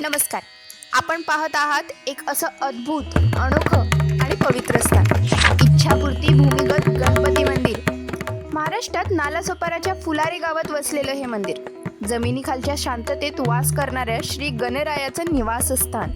नमस्कार. आपण पाहत आहात एक असं अद्भुत अनोखं आणि पवित्र स्थान. इच्छापूर्ती भूमिगत गणपती मंदिर. महाराष्ट्रात नालासोपाराच्या फुलारे गावात वसलेलं हे मंदिर. जमिनीखालच्या शांततेत वास करणाऱ्या श्री गणरायाचं निवासस्थान.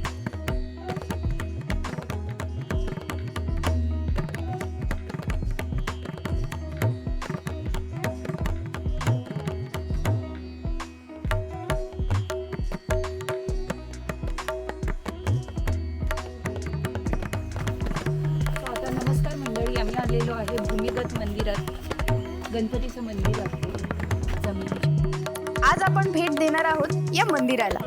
मंदिरात गणपतीचं मंदिर आहे आज आपण भेट देणार आहोत या मंदिराला.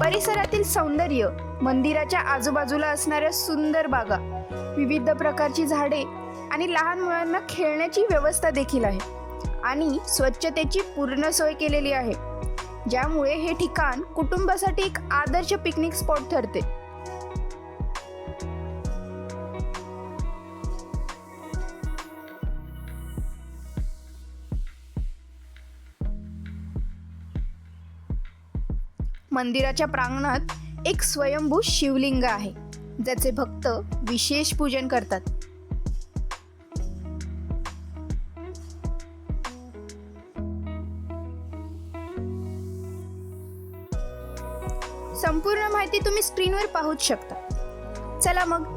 परिसरातील सौंदर्य मंदिराच्या आजूबाजूला असणाऱ्या सुंदर बागा विविध प्रकारची झाडे आणि लहान मुलांना खेळण्याची व्यवस्था देखील आहे. आणि स्वच्छतेची पूर्ण सोय केलेली आहे. ज्यामुळे हे ठिकाण कुटुंबासाठी एक आदर्श पिकनिक स्पॉट ठरते. मंदिराच्या प्रांगणात एक स्वयंभू शिवलिंग आहे ज्याचे भक्त विशेष पूजन करतात. संपूर्ण माहिती तुम्ही स्क्रीनवर पाहूच शकता. चला मग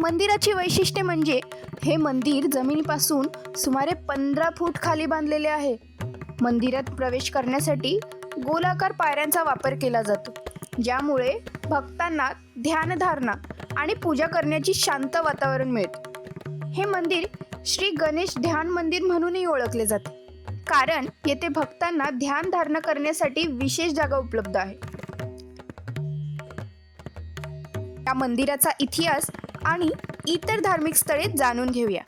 मंदिराची वैशिष्ट्ये म्हणजे हे मंदिर जमिनीपासून सुमारे पंधरा फूट खाली बांधलेले आहे. मंदिरात प्रवेश करण्यासाठी गोलाकार पायऱ्यांचा वापर केला जातो. ज्यामुळे भक्तांना ध्यानधारणा आणि पूजा करण्याची शांत वातावरण मिळते. हे मंदिर श्री गणेश ध्यान मंदिर म्हणूनही ओळखले जाते. कारण येथे भक्तांना ध्यानधारणा करण्यासाठी विशेष जागा उपलब्ध आहे. या मंदिराचा इतिहास आणि इतर धार्मिक स्थळे जाणून घेऊया.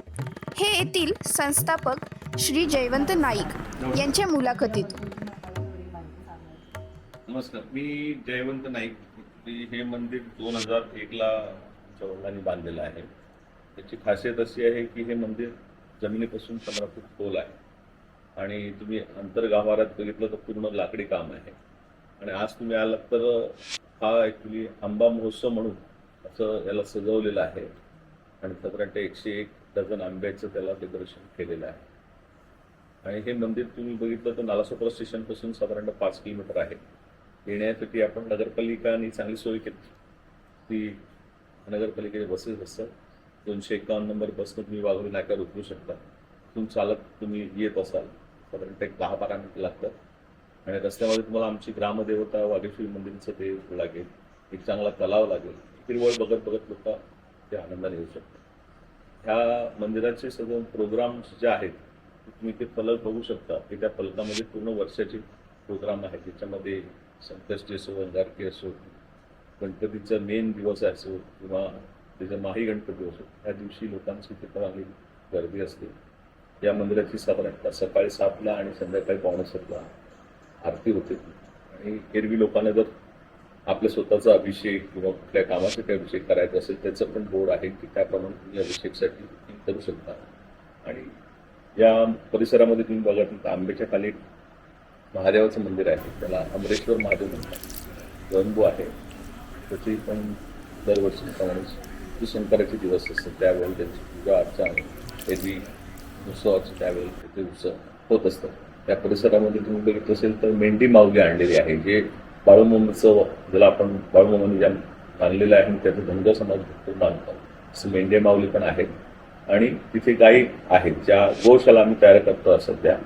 हे येथील संस्थापक श्री जयवंत नाईक यांच्या मुलाखतीत. नमस्कार. मी जयवंत नाईक. हे मंदिर दोन हजार एकला आमच्या वडिलांनी बांधलेलं आहे. त्याची खासियत अशी आहे की हे मंदिर जमिनीपासून पंधरा फूट खोल आहे. आणि तुम्ही अंतर्गाभारात बघितलं तर पूर्ण लाकडी काम आहे. आणि आज तुम्ही आलात तर हा ॲक्च्युली आंबा महोत्सव म्हणून असं याला सजवलेलं आहे. आणि साधारणतः एकशे एक डझन आंब्याचं त्याला डेकोरेशन केलेलं आहे. आणि हे मंदिर तुम्ही बघितलं तर नालासोपारा स्टेशनपासून साधारणतः पाच किलोमीटर आहे. येण्यासाठी आपण नगरपालिकाने चांगली सोय केली. ती नगरपालिकेचे बसेस असतात. दोनशे एकावन्न नंबर बसनं तुम्ही वाघोली नाक्यावर उतरू शकता. तुम्ही चालत तुम्ही येत असाल. साधारणतः एक दहा बारा मिनिटं लागतात. आणि रस्त्यामध्ये तुम्हाला आमची ग्रामदेवता वाघेश्वरी मंदिरचं ते लागेल. एक चांगला तलाव लागेल. हिरवळ बघत बघत लोक ते आनंदाने येऊ शकतात. ह्या मंदिराचे सगळे प्रोग्राम्स जे आहेत तुम्ही ते फलक बघू शकता. की त्या फलकामध्ये पूर्ण वर्षाचे प्रोग्राम आहे त्याच्यामध्ये संकष्टी असो अंगारकी असो गणपतीचा मेन दिवस असो किंवा त्याचा माही गणपती असो त्या दिवशी लोकांची तिथं चांगली गर्दी असते. या मंदिराची साधारणतः सकाळी सातला आणि संध्याकाळी पावणे सातला आरती होते. आणि एरवी लोकांना जर आपल्या स्वतःचा अभिषेक किंवा कुठल्या कामाचा काही अभिषेक करायचा असेल त्याचं पण बोर्ड आहे की त्याप्रमाणे तुम्ही अभिषेकसाठी बुकिंग करू शकता. आणि या परिसरामध्ये तुम्ही बघत तर आंब्याच्या खाली महादेवाचं मंदिर आहे. त्याला अमरेश्वर महादेव म्हणतात. स्वयंभू आहे. त्याची पण दरवर्षीप्रमाणे श्री शंकराचे दिवस असतात. त्यावेळी त्यांची पूजा अर्चा एरवी उत्सवाची त्यावेळी त्याचे उत्सव होत असतात त्या परिसरामध्ये तुम्ही बघितलं असेल तर मेंढी माऊली आणलेली आहे. जे बाळूमोमचं ज्याला आपण बाळूमामाने म्हणजे ज्या बांधलेलं आहे त्याचं धनगर समाज भरपूर मानतो असं मेंढे माऊली पण आहेत. आणि तिथे गायी आहेत ज्या गोशाला आम्ही तयार करतो सध्या.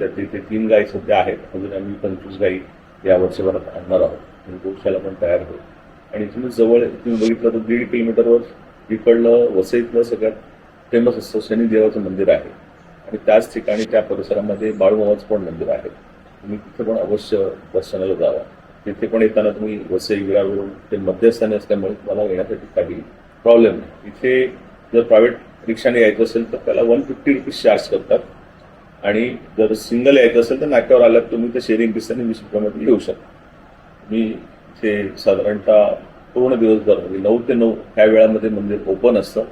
तर तिथे तीन गायी सध्या आहेत. अजून आम्ही पंचवीस गायी या वर्षभरात आणणार आहोत. आणि गोशाला पण तयार होईल. आणि इथून जवळ तुम्ही बघितलं तर दीड किलोमीटरवर इकडलं वसईतलं सगळ्यात फेमस असं शनिदेवाचं मंदिर आहे. आणि त्याच ठिकाणी त्या परिसरामध्ये बाळूमावाचं पण मंदिर आहे. तुम्ही तिथे पण अवश्य दर्शनाला जावा. तिथे पण येताना तुम्ही वसई विरावरून ते मध्यस्थानी असल्यामुळे तुम्हाला येण्यासाठी काही प्रॉब्लेम नाही. इथे जर प्रायव्हेट रिक्षाने यायचं असेल तर त्याला वन फिफ्टी रुपीज चार्ज करतात. आणि जर सिंगल यायचं असेल तर नाक्यावर आल्यावर तुम्ही ते शेअरिंग रिक्षाने वीस रुपयामध्ये येऊ शकता. मी ते साधारणतः पूर्ण दिवसभर म्हणजे नऊ ते नऊ ह्या वेळामध्ये मंदिर ओपन असतं.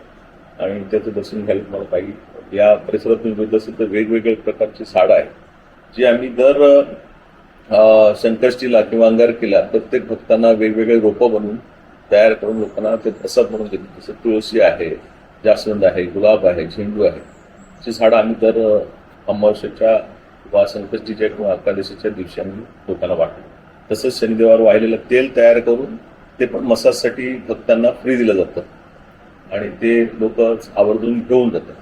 आणि त्याचं दर्शन घ्यायला तुम्हाला पाहिजे. या परिसरात तुम्ही बघितलं असेल तर वेगवेगळ्या प्रकारचे साडा आहेत. जी आम्ही दर संकष्टीला किंवा अंगारकीला प्रत्येक भक्तांना वेगवेगळे रोपं बनवून तयार करून लोकांना ते प्रसाद म्हणून देतो. जसं तुळशी आहे जास्वंद आहे गुलाब आहे झेंडू आहे. अशी झाडं आम्ही दर अमावस्याच्या किंवा संकष्टीच्या किंवा एकादशीच्या दिवशी आम्ही लोकांना वाटतो. तसंच शनिदेवार वाहिलेलं तेल तयार करून ते पण मसाजसाठी भक्तांना फ्री दिलं जातं. आणि ते लोक आवर्जून घेऊन जातात.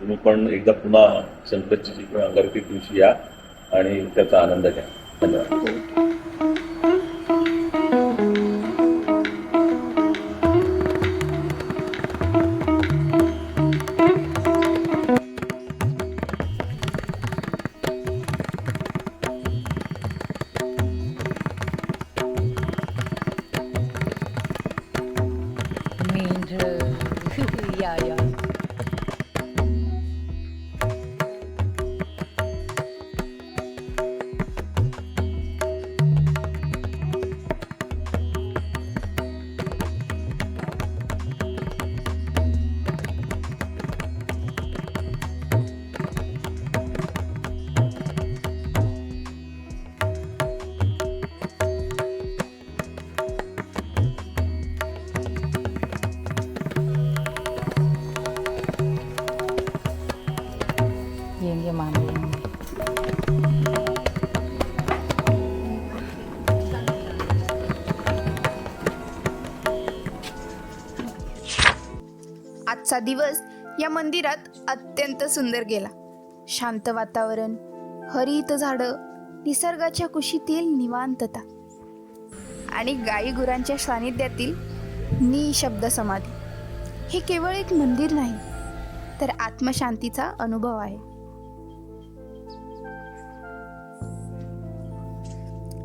तुम्ही पण एकदा पुन्हा संकष्टीची किंवा अंगारकी दिवशी या. आणि त्याचा आनंद घ्या. धन्यवाद. आजचा दिवस या मंदिरात अत्यंत सुंदर गेला. शांत वातावरण हरित झाडं निसर्गाच्या कुशीतील निवांतता आणि गाई गुरांच्या सानिध्यातील निशब्द समाधी. हे केवळ एक मंदिर नाही तर आत्मशांतीचा अनुभव आहे.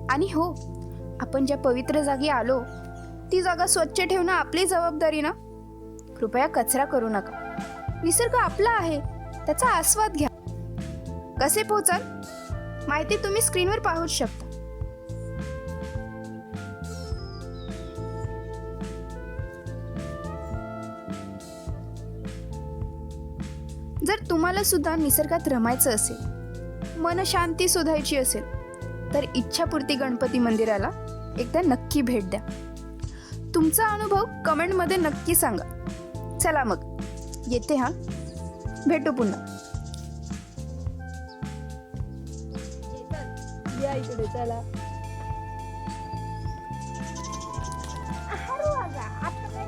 आणि हो आपण ज्या पवित्र जागी आलो ती जागा स्वच्छ ठेवणं आपली जबाबदारी ना? कृपया कचरा करू नका. निसर्ग आपला आहे त्याचा आस्वाद घ्या. कसे पोहोचाल माहिती तुम्ही स्क्रीनवर पाहू शकता. जर तुम्हाला सुद्धा निसर्गात रमायचं असेल मनशांती शोधायची असेल तर इच्छापूर्ती गणपती मंदिराला एकदा नक्की भेट द्या. तुमचा अनुभव कमेंटमध्ये नक्की सांगा. चला मग. येते हा. भेटू पुन्हा. या इकडे चला.